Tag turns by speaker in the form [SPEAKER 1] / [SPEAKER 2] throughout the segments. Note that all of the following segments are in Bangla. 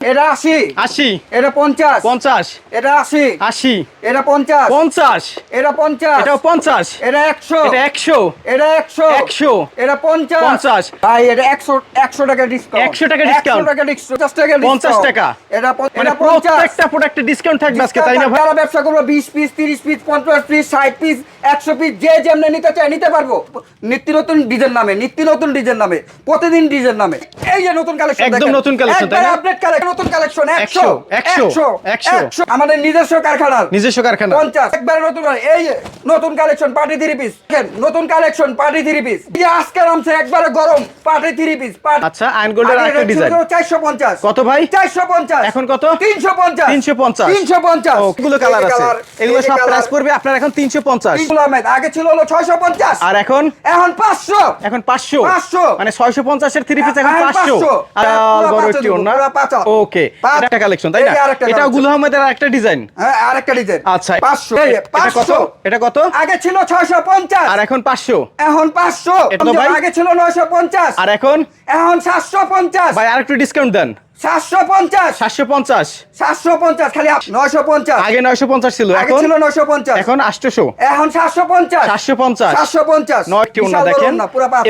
[SPEAKER 1] এটা আশি।
[SPEAKER 2] আশি।
[SPEAKER 1] এটা পঞ্চাশ।
[SPEAKER 2] পঞ্চাশ।
[SPEAKER 1] এটা আশি।
[SPEAKER 2] আশি।
[SPEAKER 1] এটা পঞ্চাশ।
[SPEAKER 2] পঞ্চাশ।
[SPEAKER 1] এটা পঞ্চাশ।
[SPEAKER 2] এটাও পঞ্চাশ।
[SPEAKER 1] এটা একশো।
[SPEAKER 2] এটা একশো।
[SPEAKER 1] এটা একশো।
[SPEAKER 2] একশো।
[SPEAKER 1] এটা পঞ্চাশ।
[SPEAKER 2] পঞ্চাশ।
[SPEAKER 1] ভাই এটা একশো একশো টাকা ডিসকাউন্ট
[SPEAKER 2] 100 টাকা discount।
[SPEAKER 1] টাকা ডিসকাউন্ট পঞ্চাশ টাকা
[SPEAKER 2] পঞ্চাশ টাকা।
[SPEAKER 1] এটা এটা পঞ্চাশ।
[SPEAKER 2] প্রত্যেকটা প্রোডাক্টে ডিসকাউন্ট থাকবে আজকে তাই না ভাই?
[SPEAKER 1] ব্যবসা করব বিশ পিস তিরিশ পিস পঞ্চাশ পিস ষাট পিস একশো পিস যে যেমনি নিতে চাই নিতে পারব। নিত্য নতুন ডিজাইন নামে নিত্য নতুন ডিজাইন নামে প্রতিদিন ডিজাইন নামে। এই যে নতুন কালেকশন
[SPEAKER 2] একদম নতুন কালেকশন তাই
[SPEAKER 1] আপডেট কালেকশন নতুন কালেকশন
[SPEAKER 2] 100 100
[SPEAKER 1] 100 আমাদের নিজস্ব কারখানার।
[SPEAKER 2] নিজস্ব কারখানা
[SPEAKER 1] 50 একবার নতুন এই নতুন কালেকশন পার্টি থ্রি পিস নতুন কালেকশন পার্টি থ্রি পিস এই আজকে নামছে একবার গরম পার্টি থ্রি পিস
[SPEAKER 2] আচ্ছা আয়ন গোল্ডের আরেকটা ডিজাইন
[SPEAKER 1] 450
[SPEAKER 2] কত ভাই?
[SPEAKER 1] 450
[SPEAKER 2] এখন কত? 350
[SPEAKER 1] 350
[SPEAKER 2] 350 ওগুলো কালার আছে। এগুলো সব প্রাইস পড়বে আপনার এখন 350 আহমেদ
[SPEAKER 1] আগে ছিল হলো 650
[SPEAKER 2] আর এখন?
[SPEAKER 1] এখন 500
[SPEAKER 2] এখন 500
[SPEAKER 1] 500
[SPEAKER 2] মানে 650 এর থ্রি পিস এখন
[SPEAKER 1] 500
[SPEAKER 2] ওকে একটা কালেকশন তাই না?
[SPEAKER 1] এটা
[SPEAKER 2] গুল আহমেদের আরেকটা ডিজাইন
[SPEAKER 1] হ্যাঁ আরেকটা ডিজাইন
[SPEAKER 2] আচ্ছা
[SPEAKER 1] পাঁচশো। পাঁচশো।
[SPEAKER 2] এটা কত?
[SPEAKER 1] আগে ছিল 650
[SPEAKER 2] আর এখন 500
[SPEAKER 1] এখন পাঁচশো। আগে ছিল 950
[SPEAKER 2] আর এখন?
[SPEAKER 1] এখন 750
[SPEAKER 2] ভাই আরেকটু ডিসকাউন্ট দেন।
[SPEAKER 1] সাতশো পঞ্চাশ।
[SPEAKER 2] সাতশো পঞ্চাশ।
[SPEAKER 1] সাতশো পঞ্চাশ খালি নয়শো পঞ্চাশ।
[SPEAKER 2] আগে নয়শো পঞ্চাশ ছিল
[SPEAKER 1] আগে ছিল নয়শো পঞ্চাশ।
[SPEAKER 2] এখন আটশোশো।
[SPEAKER 1] এখন সাতশো পঞ্চাশ।
[SPEAKER 2] সাতশো পঞ্চাশ।
[SPEAKER 1] সাতশো পঞ্চাশ।
[SPEAKER 2] নয়টি ওনা দেখেন?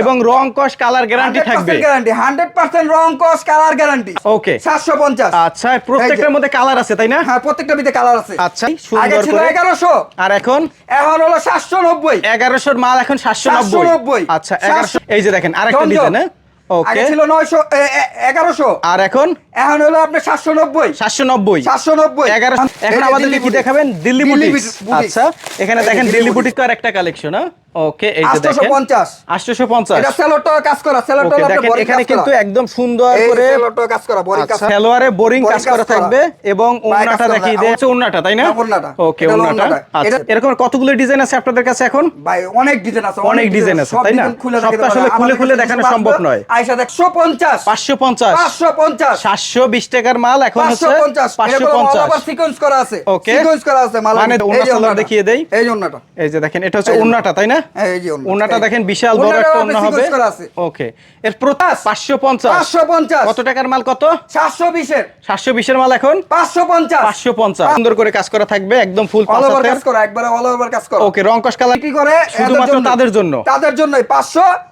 [SPEAKER 2] এবং রং কস কালার গ্যারান্টি থাকবে।
[SPEAKER 1] গ্যারান্টি হান্ড্রেড পার্সেন্ট রং কস কালার গ্যারান্টি
[SPEAKER 2] ওকে
[SPEAKER 1] সাতশো পঞ্চাশ।
[SPEAKER 2] আচ্ছা প্রত্যেকটার মধ্যে কালার আছে তাই না?
[SPEAKER 1] হ্যাঁ প্রত্যেকটা বিতে কালার আছে।
[SPEAKER 2] আচ্ছা
[SPEAKER 1] আগে ছিল এগারোশো।
[SPEAKER 2] আর এখন?
[SPEAKER 1] এখন হলো সাতশো নব্বই।
[SPEAKER 2] এগারোশোর মাল এখন সাতশো
[SPEAKER 1] 790
[SPEAKER 2] নব্বই। আচ্ছা এগারোশো এই যে দেখেন আরেকটা। ডিজাইন
[SPEAKER 1] আগে ছিল নয়শো এগারোশো।
[SPEAKER 2] আর এখন?
[SPEAKER 1] এখন হলো আপনার সাতশো নব্বই।
[SPEAKER 2] সাতশো নব্বই।
[SPEAKER 1] সাতশো নব্বই।
[SPEAKER 2] এগারো এখন আমাদেরকে কি দেখাবেন? দিল্লি বুটিক্স আচ্ছা এখানে দেখেন দিল্লি বুটিক আর একটা কালেকশন ওকে এই যে দেখেন।
[SPEAKER 1] পঞ্চাশ।
[SPEAKER 2] আটশোশো পঞ্চাশ।
[SPEAKER 1] এটা সেলোটো কাজ করা সেলোটো
[SPEAKER 2] দেখেন এখানে কিন্তু একম সুন্দর করে
[SPEAKER 1] সেলোটো কাজ করা কাজ
[SPEAKER 2] আচ্ছা সালোয়ারে বোরিং কাজ
[SPEAKER 1] কাজ
[SPEAKER 2] করা। থাকবে এবং ওন্নাটা দেখিয়ে। দেয় ওন্নাটা তাই না?
[SPEAKER 1] হ্যাঁ,
[SPEAKER 2] ওকে
[SPEAKER 1] এটা
[SPEAKER 2] ওন্নাটা আচ্ছা এরকম কতগুলো ডিজাইন আছে আপনাদের কাছে এখন?
[SPEAKER 1] ভাই অনেক ডিজাইন আছে
[SPEAKER 2] অনেক ডিজাইন আছে, তাই না? সব আসলে খুলে খুলে দেখানো সম্ভব নয়।
[SPEAKER 1] একশো পঞ্চাশ?
[SPEAKER 2] পাঁচশো পঞ্চাশ।
[SPEAKER 1] পাঁচশো পঞ্চাশ
[SPEAKER 2] সাতশো বিশ টাকার মাল এখন হচ্ছে
[SPEAKER 1] পাঁচশো পঞ্চাশ।
[SPEAKER 2] পাঁচশো পঞ্চাশ।
[SPEAKER 1] সিকোয়েন্স করা আছে. সিকোয়েন্স করা আছে মাল
[SPEAKER 2] মানে ওড়না দেখিয়ে দেই।
[SPEAKER 1] এই যে
[SPEAKER 2] এই যে দেখেন এটা হচ্ছে ওন্নাটা তাই না?
[SPEAKER 1] হ্যাঁ, এই যে।
[SPEAKER 2] ওন্নাটা দেখেন বিশাল বড় একটা ওন্না হবে। ওকে এর প্রতি পাঁচশো পঞ্চাশ।
[SPEAKER 1] পাঁচশো পঞ্চাশ।
[SPEAKER 2] কত টাকার মাল কত?
[SPEAKER 1] সাতশো বিশের।
[SPEAKER 2] সাতশো বিশের মাল এখন?
[SPEAKER 1] পাঁচশো পঞ্চাশ।
[SPEAKER 2] পাঁচশো পঞ্চাশ। সুন্দর করে কাজ করা থাকবে একদম ফুল
[SPEAKER 1] অল ওভার কাজ করা একবারে অল ওভার কাজ করা।
[SPEAKER 2] ওকে রং কস কালার
[SPEAKER 1] বিক্রি করে
[SPEAKER 2] শুধুমাত্র তাদের জন্য।
[SPEAKER 1] তাদের জন্যই। পাঁচশো
[SPEAKER 2] পঞ্চাশ
[SPEAKER 1] পঞ্চাশ
[SPEAKER 2] ওকে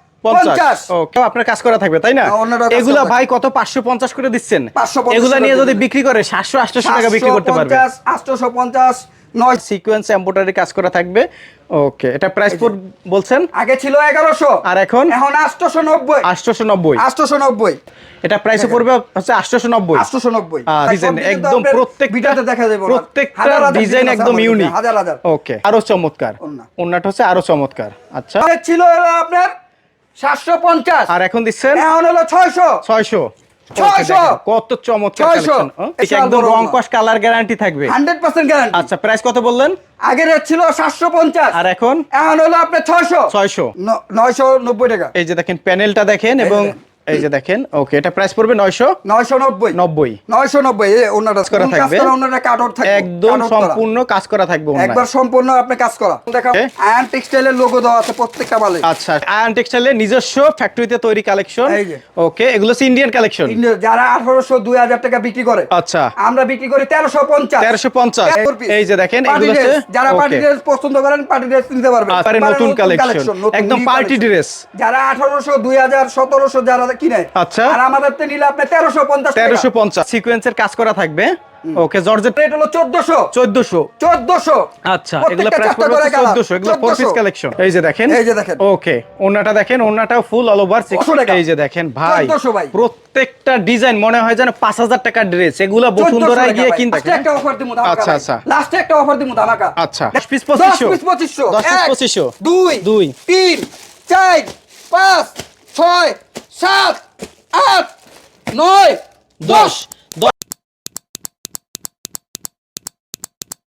[SPEAKER 2] আপনার কাজ করা থাকবে তাই না?
[SPEAKER 1] অন্যরাও কাজ
[SPEAKER 2] এগুলা ভাই কত? পাঁচশো পঞ্চাশ করে দিচ্ছেন। এগুলা নিয়ে যদি বিক্রি করে সাতশো আটশো টাকা বিক্রি করতে পারবে
[SPEAKER 1] আটশোশো পঞ্চাশ নয়
[SPEAKER 2] সিকোয়েন্স এম্বোটারি কাজ করা থাকবে। ওকে এটা প্রাইস বলছেন?
[SPEAKER 1] আগে ছিল
[SPEAKER 2] আর এখন?
[SPEAKER 1] এখন
[SPEAKER 2] এটা পড়বে হচ্ছে ডিজাইন একদম প্রত্যেক
[SPEAKER 1] ভিডিওতে দেখা যাবে।
[SPEAKER 2] প্রত্যেকটা ডিজাইন একদম
[SPEAKER 1] আমাদের
[SPEAKER 2] ইউনিক
[SPEAKER 1] হাজার হাজার।
[SPEAKER 2] ওকে আরও চমৎকার। ওন্নাটা হচ্ছে আরও চমৎকার। আচ্ছা।
[SPEAKER 1] ছিল আপনার সাতশো পঞ্চাশ।
[SPEAKER 2] আর এখন দিচ্ছেন?
[SPEAKER 1] এখন হলো ছয়শো।
[SPEAKER 2] ছয়শো।
[SPEAKER 1] 600
[SPEAKER 2] কত চমৎকার
[SPEAKER 1] 600
[SPEAKER 2] একদম রং। কস কালার গ্যারান্টি থাকবে।
[SPEAKER 1] গ্যারান্টি
[SPEAKER 2] আচ্ছা প্রাইস কত বললেন?
[SPEAKER 1] আগে রেট ছিল সাতশো পঞ্চাশ।
[SPEAKER 2] আর এখন?
[SPEAKER 1] এখন হলো আপনার ছয়শো।
[SPEAKER 2] ছয়শো।
[SPEAKER 1] নয়শো নব্বই টাকা।
[SPEAKER 2] এই যে দেখেন প্যানেলটা দেখেন এবং। এই যে দেখেন ওকে এটা প্রাইস পড়বে নয়শো
[SPEAKER 1] নয়শো নব্বই।
[SPEAKER 2] নব্বই।
[SPEAKER 1] নয়শো নব্বই ওনাটা
[SPEAKER 2] করা থাকবে।
[SPEAKER 1] ওনারা কাটর থাকবে
[SPEAKER 2] একদম সম্পূর্ণ কাজ করা থাকবে ওনায়।
[SPEAKER 1] একবার সম্পূর্ণ আপনি কাজ করা। দেখা. আয়ন টেক্সটাইলের লোগো দেওয়া আছে প্রত্যেকটা মালে
[SPEAKER 2] আচ্ছা আয়ন টেক্সটাইলের নিজস্ব ফ্যাক্টরিতে তৈরি কালেকশন
[SPEAKER 1] এই।
[SPEAKER 2] ওকে এগুলো হচ্ছে ইন্ডিয়ান কালেকশন
[SPEAKER 1] যারা আঠারোশো দুই হাজার টাকা বিক্রি করে
[SPEAKER 2] আচ্ছা।
[SPEAKER 1] আমরা বিক্রি করি তেরোশো পঞ্চাশ।
[SPEAKER 2] তেরোশো পঞ্চাশ। এই যে দেখেন এগুলো হচ্ছে
[SPEAKER 1] যারা পার্টি ড্রেস পছন্দ করেন পার্টি ড্রেস নিতে পারবেন।
[SPEAKER 2] আচ্ছা, নতুন কালেকশন একদম পার্টি ড্রেস
[SPEAKER 1] যারা আঠারোশো দুই হাজার সতেরোশো যারা কিনে
[SPEAKER 2] আচ্ছা।
[SPEAKER 1] আর আমাদের তো নিলে আপনি তেরোশো পঞ্চাশ
[SPEAKER 2] তেরোশো পঞ্চাশ। সিকোয়েন্সের কাজ করা থাকবে। ওকে জর্জেট
[SPEAKER 1] রেট হলো
[SPEAKER 2] আচ্ছা এগুলো প্রাইস
[SPEAKER 1] চারটা
[SPEAKER 2] পড়বে
[SPEAKER 1] করে colour,
[SPEAKER 2] চোদ্দশো এগুলো ফোর পিস কালেকশন এই যে দেখেন।
[SPEAKER 1] এই যে দেখেন।
[SPEAKER 2] ওকে দেখেন ফুল অল ওভার এই যে দেখেন ভাই প্রত্যেকটা ডিজাইন মনে হয় যেন পাঁচ হাজার টাকার ড্রেস এগুলো বসুন্ধরায় গিয়ে কিনতে
[SPEAKER 1] একটা অফার দিমু
[SPEAKER 2] আচ্ছা, আচ্ছা।
[SPEAKER 1] লাস্টে একটা অফার দিমু
[SPEAKER 2] আচ্ছা।
[SPEAKER 1] দশ
[SPEAKER 2] 10 piece 2500
[SPEAKER 1] পিস 2500
[SPEAKER 2] 10 piece 2500
[SPEAKER 1] দুই
[SPEAKER 2] দুই।
[SPEAKER 1] তিন চার পাঁচ ছয় সাত আট নয় দশ।